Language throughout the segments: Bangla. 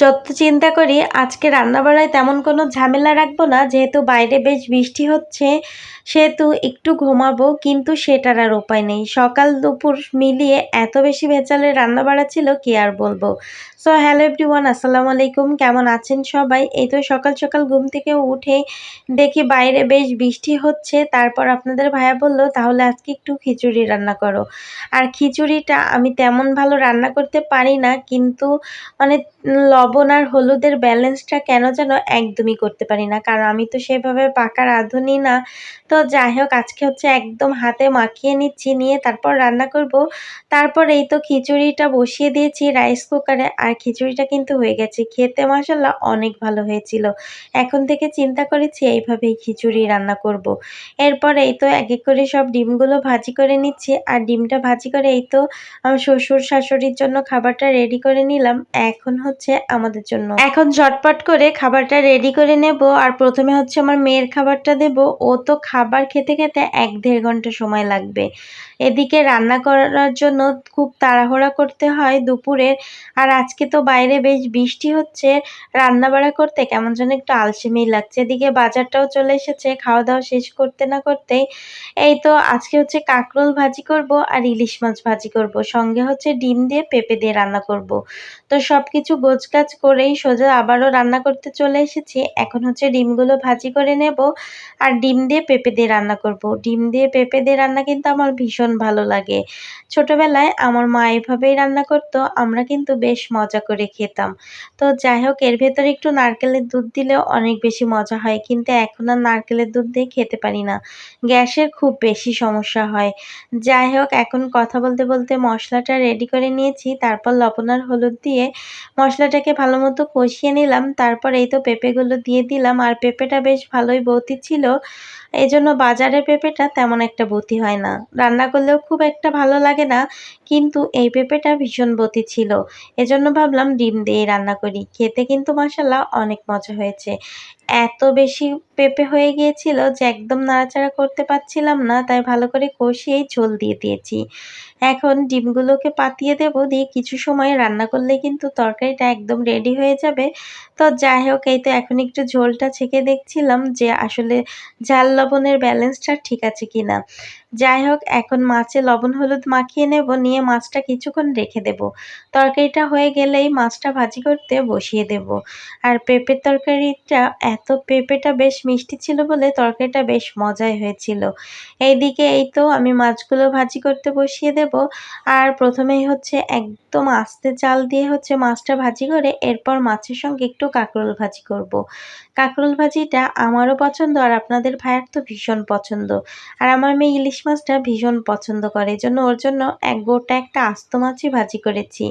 যত চিন্তা করি, আজকে রান্নাবাড়ায় তেমন কোনো ঝামেলা রাখব না। যেহেতু বাইরে বেশ বৃষ্টি হচ্ছে, সেহেতু একটু ঘুমাবো, কিন্তু সেটার আর উপায় নেই। সকাল দুপুর মিলিয়ে এত বেশি ভেজালের রান্নাবাড়া ছিল, কি আর বলব? সো হ্যালো এভরিওয়ান আসসালামু আলাইকুম। কেমন আছেন সবাই? এই তো সকাল সকাল ঘুম থেকে উঠে দেখি বাইরে বেশ বৃষ্টি হচ্ছে। তারপর আপনাদের ভাইয়া বলল, তাহলে আজকে একটু খিচুড়ি রান্না করো। আর খিচুড়িটা আমি তেমন ভালো রান্না করতে পারি না, কিন্তু মানে লবণ আর হলুদের ব্যালেন্সটা কেন যেন একদমই করতে পারি না? কারণ আমি তো সেভাবে পাকা রাঁধুনি না। তো যাই হোক, আজকে হচ্ছে একদম হাতে মাখিয়ে নিচ্ছি, নিয়ে তারপর রান্না করব। তারপর এই তো খিচুড়িটা বসিয়ে দিয়েছি রাইস কুকারে আর খিচুড়িটা কিন্তু হয়ে গেছে। খেতে মশলা অনেক ভালো হয়েছিল। এখন থেকে চিন্তা করেছি এইভাবেই খিচুড়ি রান্না করব। এরপর এই তো এক এক করে সব ডিমগুলো ভাজি করে নিচ্ছি। আর ডিমটা ভাজি করে এই তো আমার শ্বশুর শাশুড়ির জন্য খাবারটা রেডি করে নিলাম। এখন হচ্ছে আমাদের জন্য। এখন ঝটপট করে খাবারটা রেডি করে নেব আর প্রথমে হচ্ছে আমার মেয়ের খাবারটা দেব। ও তো খাবার খেতে খেতে এক দেড় ঘণ্টা সময় লাগবে। এদিকে রান্না করার জন্য খুব তাড়াহুড়া করতে হয় দুপুরে। আর আজকে তো বাইরে বেশ বৃষ্টি হচ্ছে। রান্না বাড়া করতে কেমন যেন একটু আলসেমি লাগছে। এদিকে বাজারটাও চলে এসেছে। খাওয়া দাওয়া শেষ করতে না করতেই এই তো আজকে হচ্ছে কাঁকরোল ভাজি করব আর ইলিশ মাছ ভাজি করব। সঙ্গে হচ্ছে ডিম দিয়ে পেঁপে দিয়ে রান্না করব। তো সব কিছু গোছগাছ করেই সোজা আবারও রান্না করতে চলে এসেছি। এখন হচ্ছে ডিমগুলো ভাজি করে নেব আর ডিম দিয়ে পেঁপে দিয়ে রান্না করব। ডিম দিয়ে পেঁপে দিয়ে রান্না কিন্তু আমার ভীষণ ভালো লাগে। ছোটবেলায় আমার মা এভাবেই রান্না করতো, আমরা কিন্তু বেশ মজা করে খেতাম। তো যাই হোক, এর ভেতরে একটু নারকেলের দুধ দিলেও অনেক বেশি মজা হয়, কিন্তু এখন আর নারকেলের দুধ দিয়ে খেতে পারি না। গ্যাসের খুব বেশি সমস্যা হয়। যাই হোক, এখন কথা বলতে বলতে মশলাটা রেডি করে নিয়েছি, তারপর লবণ আর হলুদ দিয়ে মশলাটাকে ভালো মতো কষিয়ে নিলাম। তারপর এই তো পেঁপেগুলো দিয়ে দিলাম। আর পেঁপেটা বেশ ভালোই বৌতি ছিল। এই জন্য বাজারের পেঁপেটা তেমন একটা বতি হয় না। রান্না করলেও খুব একটা ভালো লাগে না, কিন্তু এই পেঁপেটা ভীষণ বতি ছিল। এজন্য ভাবলাম ডিম দিয়ে রান্না করি। খেতে কিন্তু মশালা অনেক মজা হয়েছে। এত বেশি পেঁপে হয়ে গিয়েছিল যে একদম নাড়াচাড়া করতে পারছিলাম না, তাই ভালো করে কষিয়েই ঝোল দিয়ে দিয়েছি। এখন ডিমগুলোকে পাতিয়ে দেব। দিয়ে কিছু সময় রান্না করলে কিন্তু তরকারিটা একদম রেডি হয়ে যাবে। তো যাই হোক, এই তো এখন একটু ঝোলটা ছেঁকে দেখছিলাম যে আসলে ঝাল লবণের ব্যালেন্সটা ঠিক আছে কি না যাই হোক, এখন মাছে লবণ হলুদ মাখিয়ে নেব, নিয়ে মাছটা কিছুক্ষণ রেখে দেব। তরকারিটা হয়ে গেলেই মাছটা ভাজি করতে বসিয়ে দেব। আর পেঁপের তরকারিটা, এত পেঁপেটা বেশ মিষ্টি ছিল বলে তরকারিটা বেশ মজাই হয়েছিল। এইদিকে এই তো আমি মাছগুলো ভাজি করতে বসিয়ে দেব। আর প্রথমেই হচ্ছে একদম আস্তে চাল দিয়ে হচ্ছে মাছটা ভাজি করে এরপর মাছের সঙ্গে একটু কাঁকরোল ভাজি করব। কাঁকরোল ভাজিটা আমারও পছন্দ আর আপনাদের ভাইয়ের তো ভীষণ পছন্দ। আর আমার মেয়ে ইলিশ মাছটা ভীষণ পছন্দ করে। জন্য ওর জন্য এক গোটা একটা আস্ত মাছই ভাজি করেছি।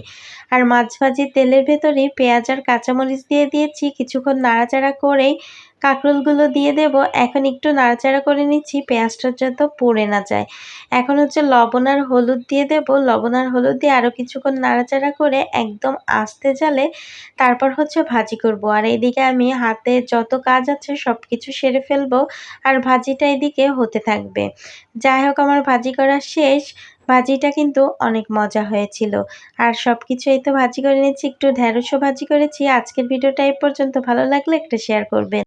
আর মাছ ভাজি তেলের ভেতরে পেঁয়াজ আর কাঁচামরিচ দিয়ে দিয়েছি। কিছুক্ষণ নাড়াচাড়া করেই কাঁকরোলগুলো দিয়ে দেব। এখন একটু নাড়াচাড়া করে নিচ্ছি, পেঁয়াজটা যাতে পড়ে না যায়। এখন হচ্ছে লবণ আর হলুদ দিয়ে দেব। লবণ আর হলুদ দিয়ে আরও কিছুক্ষণ নাড়াচাড়া করে একদম আস্তে জালে তারপর হচ্ছে ভাজি করব। আর এইদিকে আমি হাতে যত কাজ আছে সব কিছু সেরে ফেলব আর ভাজিটা এদিকে হতে থাকবে। যাই হোক, আমার ভাজি করা শেষ। ভাজিটা কিন্তু অনেক মজা হয়েছিল। আর সব কিছু এই তো ভাজি করে নিচ্ছি, একটু ঢ্যাঁড়সও ভাজি করেছি। আজকের ভিডিওটা এই পর্যন্ত। ভালো লাগলে একটা শেয়ার করবেন।